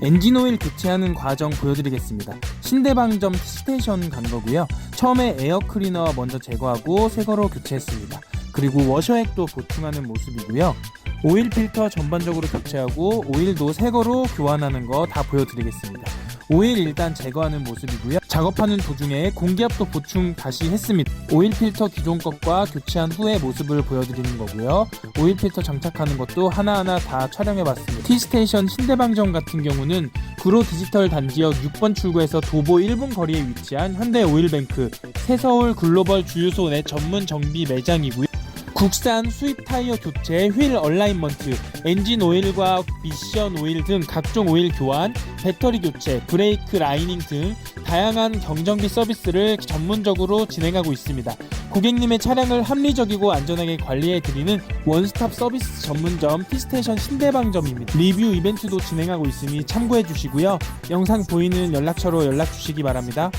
엔진 오일 교체하는 과정 보여드리겠습니다. 신대방점 스테이션 간 거고요. 처음에 에어 클리너 먼저 제거하고 새 거로 교체했습니다. 그리고 워셔액도 보충하는 모습이고요. 오일 필터 전반적으로 교체하고 오일도 새 거로 교환하는 거 다 보여드리겠습니다. 오일 일단 제거하는 모습이고요. 작업하는 도중에 공기압도 보충 다시 했습니다. 오일 필터 기존 것과 교체한 후의 모습을 보여드리는 거고요. 오일 필터 장착하는 것도 하나하나 다 촬영해봤습니다. T스테이션 신대방점 같은 경우는 구로 디지털 단지역 6번 출구에서 도보 1분 거리에 위치한 현대 오일뱅크 새서울 글로벌 주유소 내 전문 정비 매장이고요. 국산 수입 타이어 교체, 휠 얼라인먼트, 엔진 오일과 미션 오일 등 각종 오일 교환, 배터리 교체, 브레이크 라이닝 등 다양한 경정기 서비스를 전문적으로 진행하고 있습니다. 고객님의 차량을 합리적이고 안전하게 관리해 드리는 원스톱 서비스 전문점 T스테이션 신대방점입니다. 리뷰 이벤트도 진행하고 있으니 참고해 주시고요. 영상 보이는 연락처로 연락 주시기 바랍니다.